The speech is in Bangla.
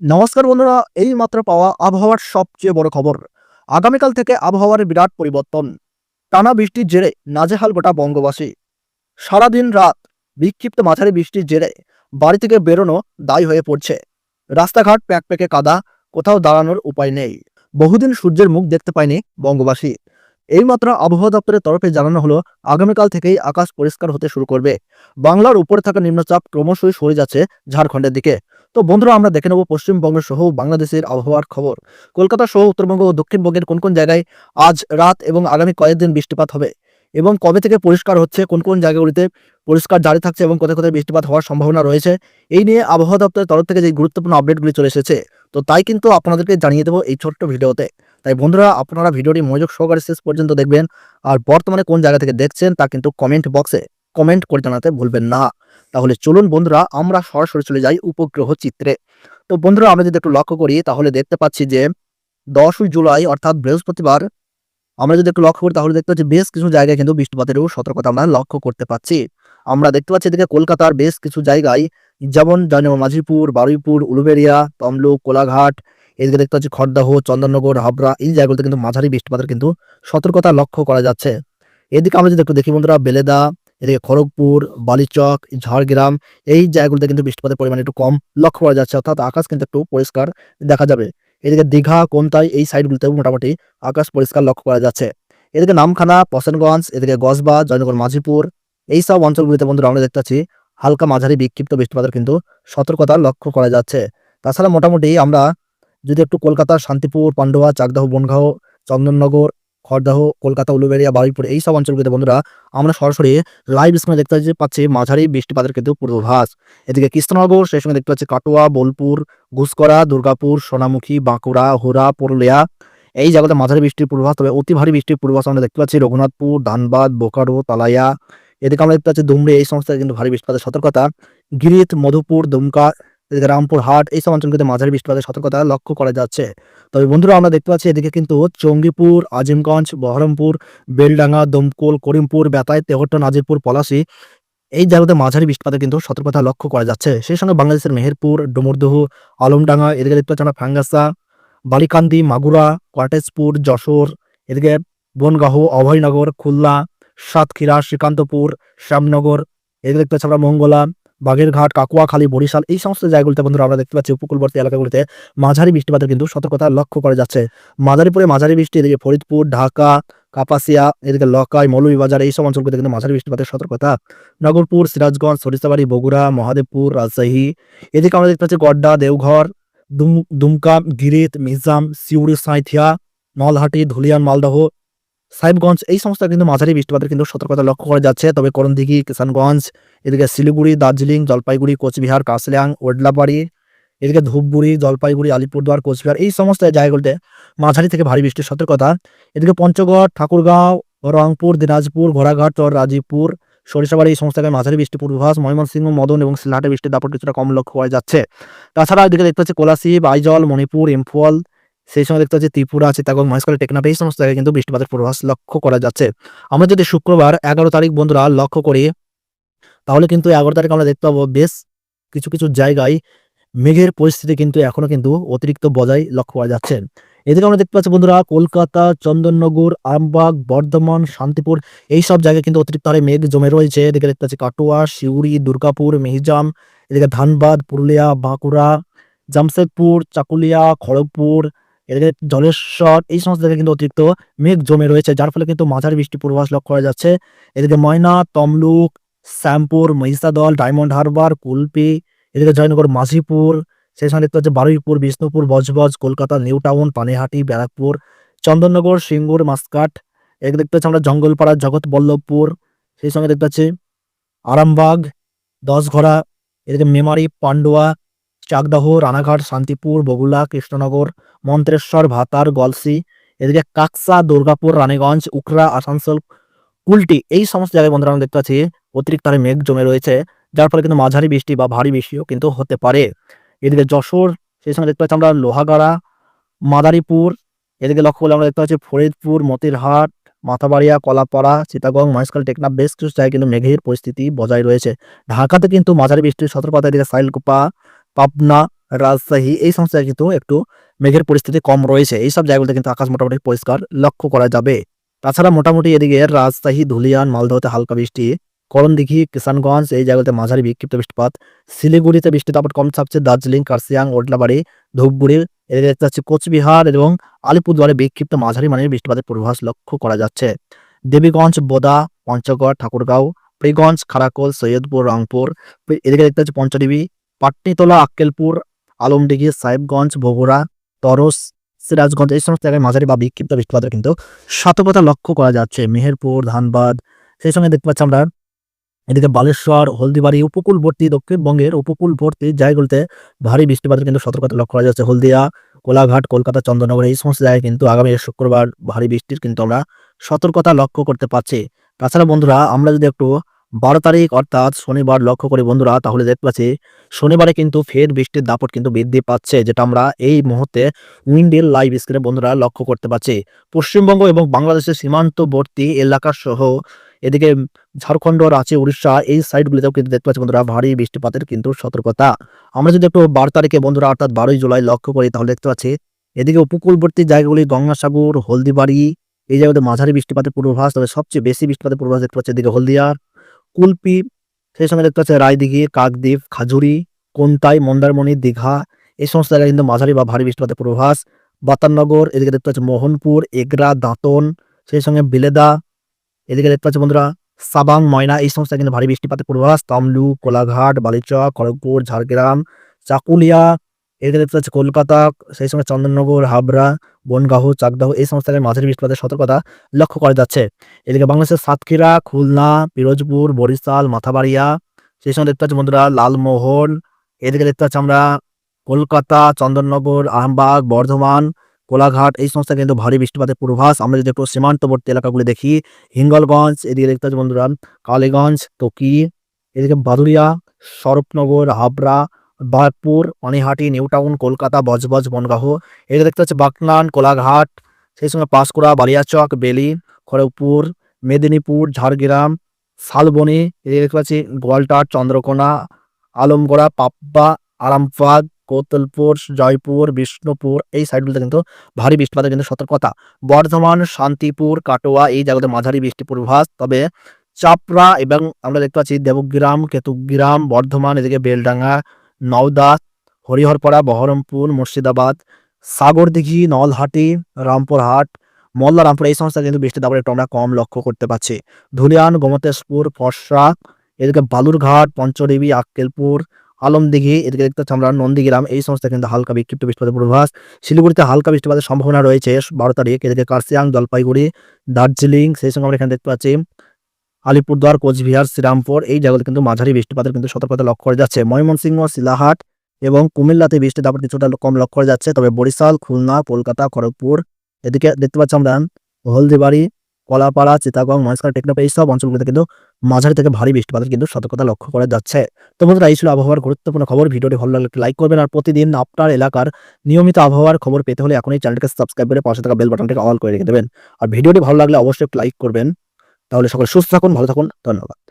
নমস্কার বন্ধুরা, এই মাত্র পাওয়া আবহাওয়ার সবচেয়ে বড় খবর। আগামীকাল থেকে আবহাওয়ার বিরাট পরিবর্তন। টানা বৃষ্টির জেরে নাজেহাল গোটা বঙ্গবাসী। সারাদিন রাত বিক্ষিপ্ত মাঝারি বৃষ্টির জেরে বাড়ি থেকে বেরোনো দায়ী হয়ে পড়ছে। রাস্তাঘাট প্যাক প্যাকে কাদা, কোথাও দাঁড়ানোর উপায় নেই। বহুদিন সূর্যের মুখ দেখতে পায়নি বঙ্গবাসী। এইমাত্র আবহাওয়া দপ্তরের তরফে জানানো হলো, আগামীকাল থেকেই আকাশ পরিষ্কার হতে শুরু করবে। বাংলার উপরে থাকা নিম্নচাপ ক্রমশই সরে যাচ্ছে ঝাড়খণ্ডের দিকে। তো বন্ধুরা, আমরা দেখে নেব পশ্চিমবঙ্গ সহ বাংলাদেশের আবহাওয়ার খবর। কলকাতা সহ উত্তরবঙ্গ ও দক্ষিণবঙ্গের কোন কোন জায়গায় আজ রাত এবং আগামী কয়েকদিন বৃষ্টিপাত হবে? এবং কবে থেকে পরিষ্কার হচ্ছে, কোন কোন জায়গাগুলিতে পরিষ্কার জারি থাকছে এবং কোথায় কোথায় বৃষ্টিপাত হওয়ার সম্ভাবনা রয়েছে, এই নিয়ে আবহাওয়া দপ্তরের তরফ থেকে যে গুরুত্বপূর্ণ আপডেটগুলি চলে এসেছে, তো তাই কিন্তু আপনাদেরকে জানিয়ে দেবো এই ছোট্ট ভিডিওতে। তাই বন্ধুরা, আপনারা ভিডিওটি মনোযোগ সহকারে শেষ পর্যন্ত দেখবেন, আর বর্তমানে কোন জায়গা থেকে দেখছেন তা কিন্তু কমেন্ট বক্সে কমেন্ট করে জানাতে ভুলবেন না। তাহলে চলুন বন্ধুরা, আমরা সরাসরি চলে যাই উপগ্রহ চিত্রে। তো বন্ধুরা, আমরা যদি একটু লক্ষ্য করি, তাহলে দেখতে পাচ্ছি যে দশই জুলাই, অর্থাৎ বৃহস্পতিবার, আমরা যদি একটু লক্ষ্য করি, তাহলে দেখতে পাচ্ছি বেশ কিছু জায়গায় কিন্তু বৃষ্টিপাতেরও সতর্কতা আমরা লক্ষ্য করতে পাচ্ছি। আমরা দেখতে পাচ্ছি এদিকে কলকাতার বেশ কিছু জায়গায়, যেমন জানি মাঝিপুর, বারুইপুর উলুবেড়িয়া তমলুক, কোলাঘাট, এদিকে দেখতে পাচ্ছি খড়দাহ, চন্দননগর, হাবড়া, এই জায়গাগুলোতে কিন্তু মাঝারি বৃষ্টিপাতের কিন্তু সতর্কতা লক্ষ্য করা যাচ্ছে। এদিকে আমরা যদি একটু দেখি বন্ধুরা, বেলেদা এদিকে খড়গপুর, বালিচক, ঝাড়গ্রাম এই জায়গাগুলোতে কিন্তু বৃষ্টিপাতের পরিমাণ একটু কম লক্ষ্য করা যাচ্ছে। অর্থাৎ আকাশ কিন্তু একটু পরিষ্কার দেখা যাবে। এদিকে দীঘা, কোনতাই এই সাইডগুলোতেও মোটামুটি আকাশ পরিষ্কার লক্ষ্য করা যাচ্ছে। এদিকে নামখানা পশনগঞ্জ এদিকে গসবা জয়নগর, মাঝিপুর এই সব অঞ্চলগুলিতে বন্ধুরা আমরা দেখতে পাচ্ছি হালকা মাঝারি বিক্ষিপ্ত বৃষ্টিপাতের কিন্তু সতর্কতা লক্ষ্য করা যাচ্ছে। তাছাড়া মোটামুটি আমরা যদি একটু কলকাতা শান্তিপুর, পান্ডুয়া, চাকদাহ, বনগাঁও, চন্দননগর খড়দাহ কলকাতা, উলুবেড়িয়া, বারুইপুর এই সব অঞ্চলগুলিতে বন্ধুরা আমরা সরাসরি লাইভ স্ক্রিনে দেখতে পাচ্ছি- মাঝারি বৃষ্টিপাতের কিন্তু পূর্বাভাস। এদিকে কৃষ্ণনগর, সেই সঙ্গে দেখতে পাচ্ছি কাটোয়া, বোলপুর ঘুসকরা দুর্গাপুর, সোনামুখী, বাঁকুড়া হুরা পুরুলিয়া এই জায়গাতে মাঝারি বৃষ্টির পূর্বাভাস। তবে অতি ভারী বৃষ্টির পূর্বাভাস আমরা দেখতে পাচ্ছি রঘুনাথপুর, ধানবাদ, বোকারো, তালাইয়া। এদিকে আমরা দেখতে পাচ্ছি দুমড়ি এই সমস্ত কিন্তু ভারী বৃষ্টিপাতের সতর্কতা। গিরিত, মধুপুর, দুমকা রামপুর হাট, এই সব অঞ্চলগুলিতে মাঝারি বৃষ্টিপাতের সতর্কতা লক্ষ্য করা যাচ্ছে। তবে বন্ধুরা, আমরা দেখতে পাচ্ছি এদিকে কিন্তু চঙ্গিপুর আজিমগঞ্জ, বহরমপুর, বেলডাঙ্গা, দমকল, করিমপুর বেতায় তেহট্ট, নাজিরপুর, পলাশি এই জায়গাতে মাঝারি বৃষ্টিপাতের কিন্তু সতর্কতা লক্ষ্য করা যাচ্ছে। সেই সঙ্গে বাংলাদেশের মেহেরপুর, ডুমুরদহ, আলমডাঙ্গা, এদিকে দেখতে পাচ্ছি আমরা ফাঙ্গাসা, বালিকান্দি, মাগুরা, কটেজপুর, যশোর, এদিকে বনগাহ অভয়নগর, খুলনা, সাতক্ষীরা, শ্রীকান্তপুর, শ্যামনগর, এদিকে দেখতে পাচ্ছি আমরা মঙ্গলা বাগেরঘাট, কাকুয়াখালী, বরিশাল এই সমস্ত জায়গাগুলিতে বন্ধুরা আমরা দেখতে পাচ্ছি উপকূলবর্তী এলাকাগুলিতে মাঝারি বৃষ্টিপাতের কিন্তু সতর্কতা লক্ষ্য করা যাচ্ছে। মাঝারিপুরে মাঝারি বৃষ্টি, এদিকে ফরিদপুর, ঢাকা, কাপাসিয়া, এদিকে লকাই, মৌলভীবাজার এই সব অঞ্চলগুলিতে কিন্তু মাঝারি বৃষ্টিপাতের সতর্কতা। নগরপুর, সিরাজগঞ্জ, সরিষাবাড়ি, বগুড়া, মহাদেবপুর, রাজশাহী, এদিকে আমরা দেখতে পাচ্ছি গড্ডা, দেওঘর, দুম, দুমকা, গিরিত মিজাম সিউড়ি, সাঁইথিয়া, নলহাটি, ধুলিয়ান, মালদহ সাহেবগঞ্জ, এই সমস্ত কিন্তু মাঝারি বৃষ্টিপাতের কিন্তু সতর্কতা লক্ষ্য করা যাচ্ছে। তবে করণদিঘি, কিষানগঞ্জ, এদিকে শিলিগুড়ি, দার্জিলিং, জলপাইগুড়ি, কোচবিহার কাসলিয়াং ওডলাবাড়ি এদিকে ধূপগুড়ি, জলপাইগুড়ি, আলিপুরদুয়ার, কোচবিহার, এই সমস্ত জায়গাগুলিতে মাঝারি থেকে ভারী বৃষ্টির সতর্কতা। এদিকে পঞ্চগড়, ঠাকুরগাঁও, রংপুর, দিনাজপুর, ঘোড়াঘাট চর রাজীবপুর, সরিষাবাড়ি, এই সমস্ত জায়গায় মাঝারি বৃষ্টি পূর্বাভাস, ময়মনসিংহ, মদন এবং সিলহাটে বৃষ্টির দাপট কিছুটা কম লক্ষ্য করা যাচ্ছে। তাছাড়া এদিকে দেখতে পাচ্ছি কোলাশিব, আইজল, মণিপুর ইম্ফল সেই সময় দেখতে পাচ্ছি ত্রিপুরা চিতাগং মহেশখালী, টেকনাফ, এই সমস্ত জায়গায় কিন্তু বৃষ্টিপাতের পূর্বাভাস লক্ষ্য করা যাচ্ছে। আমরা যদি শুক্রবার এগারো তারিখ বন্ধুরা লক্ষ্য করি, তাহলে কিন্তু এগারো তারিখ আমরা দেখতে পাবো বেশ কিছু কিছু জায়গায় মেঘের পরিস্থিতি কিন্তু এখনও কিন্তু অতিরিক্ত বজায় লক্ষ্য করা যাচ্ছে। এদিকে আমরা দেখতে পাচ্ছি বন্ধুরা কলকাতা, চন্দননগর, আমবাগ, বর্ধমান, শান্তিপুর, এই সব জায়গায় কিন্তু অতিরিক্ত হারে মেঘ জমে রয়েছে। এদিকে দেখতে পাচ্ছি কাটোয়া, শিউড়ি, দুর্গাপুর, মেহিজাম, এদিকে ধানবাদ, পুরুলিয়া, বাঁকুড়া, জামশেদপুর, চাকুলিয়া, খড়গপুর এদিকে জলেশ্বর এই সমস্ত জায়গায় কিন্তু অতিরিক্ত মেঘ জমে রয়েছে, যার ফলে কিন্তু মাঝারি বৃষ্টি পূর্বাভাস লক্ষ্য করা যাচ্ছে। এদিকে ময়না, তমলুক, শ্যামপুর, মহিষাদল, ডায়মন্ড হারবার, কুলপি, এদিকে জয়নগর, মাঝিপুর, সেই সঙ্গে দেখতে হচ্ছে বারুইপুর, বিষ্ণুপুর, বজবজ, কলকাতা, নিউ টাউন, পানিহাটি, ব্যারাকপুর, চন্দননগর, সিঙ্গুর, মাসকাট, এদিকে দেখতে পাচ্ছি আমরা জঙ্গলপাড়া জগৎ বল্লভপুর সেই সঙ্গে দেখতে পাচ্ছি আরামবাগ দশঘরা এদিকে মেমারি, পান্ডুয়া চাকদাহ, রানাঘাট, শান্তিপুর, বগুলা, কৃষ্ণনগর মন্ত্রেশ্বর ভাতার, গলসি, এদিকে কাকসা, দুর্গাপুর, রানীগঞ্জ উকরা আসানসোল, কুলটি, এই সমস্ত জায়গায় বন্ধুরা আমরা দেখতে পাচ্ছি অতিরিক্ত হারে মেঘ জমে রয়েছে, যার ফলে কিন্তু মাঝারি বৃষ্টি বা ভারী বৃষ্টিও কিন্তু হতে পারে। এদিকে যশোর, সেই সঙ্গে দেখতে পাচ্ছি আমরা লোহাগাড়া, মাদারীপুর, এদিকে লক্ষ্য করলে আমরা দেখতে পাচ্ছি ফরিদপুর, মতিরহাট, মাথাবাড়িয়া, কলাপাড়া চিতাগং মহেশখাল, টেকনাফ, বেশ কিছু জায়গায় কিন্তু মেঘের পরিস্থিতি বজায় রয়েছে। ঢাকাতে কিন্তু মাঝারি বৃষ্টির সতর্কতা এদিকে সাইলকুপা পাবনা, রাজশাহী, এই সমস্ত কিন্তু একটু মেঘের পরিস্থিতি কম রয়েছে। এইসব জায়গাগুলোতে কিন্তু আকাশ মোটামুটি পরিষ্কার লক্ষ্য করা যাবে। তাছাড়া মোটামুটি এদিকে রাজশাহী, ধুলিয়ান, মালদহতে হালকা বৃষ্টি, করণদিঘি, কিষানগঞ্জ, এই জায়গাতে মাঝারি বিক্ষিপ্ত বৃষ্টিপাত, শিলিগুড়িতে বৃষ্টি তাপট কম থাকছে দার্জিলিং কার্সিয়াং ওটলাবাড়ি ধূপগুড়ি, এদিকে দেখতে পাচ্ছি কোচবিহার এবং আলিপুরদুয়ারে বিক্ষিপ্ত মাঝারি মানের বৃষ্টিপাতের পূর্বাভাস লক্ষ্য করা যাচ্ছে। দেবীগঞ্জ, বোদা, পঞ্চগড়, ঠাকুরগাঁও প্রিগঞ্জ খারাকোল সৈয়দপুর, রংপুর, এদিকে দেখতে পাচ্ছি পঞ্চদেবী পাটনিতলা আক্কেলপুর আলমডিঘি সাহেবগঞ্জ, বগুড়া, তরস, সিরাজগঞ্জ, এই সমস্ত জায়গায় মাঝারি বা বিক্ষিপ্ত বৃষ্টিপাতের কিন্তু সতর্কতা লক্ষ্য করা যাচ্ছে। মেহেরপুর, ধানবাদ, সেই সঙ্গে দেখতে পাচ্ছি আমরা এদিকে বালেশ্বর, হলদিবাড়ি, উপকূলবর্তী, দক্ষিণবঙ্গের উপকূলবর্তী জায়গাগুলোতে ভারী বৃষ্টিপাতের কিন্তু সতর্কতা লক্ষ্য করা যাচ্ছে। হলদিয়া, কোলাঘাট, কলকাতা চন্দ্রনগর এই সমস্ত জায়গায় কিন্তু আগামী শুক্রবার ভারী বৃষ্টির কিন্তু আমরা সতর্কতা লক্ষ্য করতে পারছি। তাছাড়া বন্ধুরা, আমরা যদি একটু বারো তারিখ, অর্থাৎ শনিবার, লক্ষ্য করি বন্ধুরা, তাহলে দেখতে পাচ্ছি, শনিবারে কিন্তু ফের বৃষ্টির দাপট কিন্তু বৃদ্ধি পাচ্ছে, যেটা আমরা এই মুহূর্তে উইন্ডের লাইভ স্ক্রিনে বন্ধুরা লক্ষ্য করতে পারছি পশ্চিমবঙ্গ এবং বাংলাদেশের সীমান্তবর্তী এলাকা সহ এদিকে ঝাড়খণ্ড, রাঁচি, উড়িষ্যা, এই সাইডগুলিতেও কিন্তু দেখতে পাচ্ছি বন্ধুরা, ভারী বৃষ্টিপাতের কিন্তু সতর্কতা। আমরা যদি একটু বারো তারিখে বন্ধুরা, অর্থাৎ বারোই জুলাই লক্ষ্য করি, তাহলে দেখতে পাচ্ছি, এদিকে উপকূলবর্তী জায়গাগুলি গঙ্গাসাগর, হলদিবাড়ি, এই জায়গাতে মাঝারি বৃষ্টিপাতের পূর্বাভাস, তবে সবচেয়ে বেশি বৃষ্টিপাতের পূর্বাভাস দেখতে পাচ্ছি এদিকে হলদিয়ার কুলপি, সেই সঙ্গে দেখতে পাচ্ছি রায়দিঘি, কাকদ্বীপ, খাজুরি, কোনতাই, মন্দারমণি, দীঘা, এই সমস্ত জায়গায় কিন্তু মাঝারি বা ভারী বৃষ্টিপাতের পূর্বাভাস। বাতাননগর, এদিকে দেখতে পাচ্ছি মোহনপুর, এগরা, দাঁতন, সেই সঙ্গে বিলেদা, এদিকে দেখতে পাচ্ছি বন্ধুরা, সাবাং, ময়না, এই সমস্ত কিন্তু ভারী বৃষ্টিপাতের পূর্বাভাস। তমলু কোলাঘাট, বালিচক, খড়গপুর, ঝাড়গ্রাম, চাকুলিয়া এদিকে দেখতে পাচ্ছি কলকাতা, সেই সময় চন্দননগর, হাবড়া বনগাহ চাকদাহ, এই সমস্ত জায়গায় মাঝারি বৃষ্টিপাতের সতর্কতা লক্ষ্য করা যাচ্ছে। এদিকে বাংলাদেশের সাতক্ষীরা, খুলনা, পিরোজপুর, বরিশাল, মাথাবাড়িয়া, সেই সময় দেখতে পাচ্ছি বন্ধুরা লালমোহন, এদিকে দেখতে পাচ্ছি আমরা কলকাতা, চন্দননগর, আরামবাগ, বর্ধমান, কোলাঘাট, এই সমস্ত কিন্তু ভারী বৃষ্টিপাতের পূর্বাভাস। আমরা যদি একটু সীমান্তবর্তী এলাকাগুলি দেখি, হিঙ্গলগঞ্জ, এদিকে দেখতে পাচ্ছি বন্ধুরা কালীগঞ্জ, তকি, এদিকে বাদুরিয়া স্বরূপনগর, হাবড়া বারপুর পানিহাটি নিউটাউন, কলকাতা, বজবজ, বনগাহ। এদিকে দেখতে পাচ্ছি বাকনান কোলাঘাট, সেই সঙ্গে পাঁশকুড়া, বালিয়াচক, বেলি, খড়গপুর, মেদিনীপুর, ঝাড়গ্রাম, শালবনি। এদিকে দেখতে পাচ্ছি গোয়ালটার চন্দ্রকোনা, আলমগড়া পাপ্পা আরামবাগ, কোতলপুর, জয়পুর, বিষ্ণুপুর। এই সাইডগুলোতে কিন্তু ভারী বৃষ্টিপাতের কিন্তু সতর্কতা। বর্ধমান, শান্তিপুর, কাটোয়া এই জায়গাতে মাঝারি বৃষ্টি পূর্বাভাস। তবে চাপড়া এবং আমরা দেখতে পাচ্ছি দেবগ্রাম, কেতুগ্রাম, বর্ধমান, এদিকে বেলডাঙ্গা নওদা হরিহরপাড়া, বহরমপুর, মুর্শিদাবাদ, সাগরদিঘি, নলহাটি, রামপুরহাট মল্লারামপুর এই সমস্ত কিন্তু বৃষ্টির দাপট একটু আমরা কম লক্ষ্য করতে পারছি। ধুলিয়ান গোমতেশপুর ফরসা, এদিকে বালুরঘাট, পঞ্চদেবী, আক্কেলপুর, আলমদিঘি, এদিকে দেখতে পাচ্ছি আমরা নন্দীগ্রাম, এই সমস্ত কিন্তু হালকা বিক্ষিপ্ত বৃষ্টিপাতের পূর্বাভাস। শিলিগুড়িতে হালকা বৃষ্টিপাতের সম্ভাবনা রয়েছে, বারো তারিখ, এদিকে কার্সিয়াং জলপাইগুড়ি, দার্জিলিং, সেই সঙ্গে আমরা এখানে দেখতে পাচ্ছি আলিপুরদুয়ার, কোচবিহার, শ্রীরামপুর, এই জায়গাতে কিন্তু মাঝারি বৃষ্টিপাতের কিন্তু সতর্কতা লক্ষ্য করা যাচ্ছে। ময়মনসিংহ, শিলাহাট এবং কুমিল্লাতে বৃষ্টির দাপট কিছুটা কম লক্ষ্য করা যাচ্ছে। তবে বরিশাল, খুলনা, কলকাতা, খড়গপুর, এদিকে দেখতে পাচ্ছি আমরা হলদিবাড়ি, কলাপাড়া চিতাগং মহেশখালী এই সব অঞ্চলগুলোতে কিন্তু মাঝারি থেকে ভারী বৃষ্টিপাতের কিন্তু সতর্কতা লক্ষ্য করা যাচ্ছে। তো বন্ধুরা, এই ছিল আবহাওয়ার গুরুত্বপূর্ণ খবর। ভিডিওটি ভালো লাগলে লাইক করবেন। আর প্রতিদিন আপনার এলাকার নিয়মিত আবহাওয়ার খবর পেতে হলে এখন এই চ্যানেলটিকে সাবস্ক্রাইব করে পাশে থাকা বেল বাটনটিকে অল করে রেখে দেবেন। আর ভিডিওটি ভালো লাগলে অবশ্যই লাইক করবেন। তাহলে সকলে সুস্থ থাকুন ভালো থাকুন ধন্যবাদ।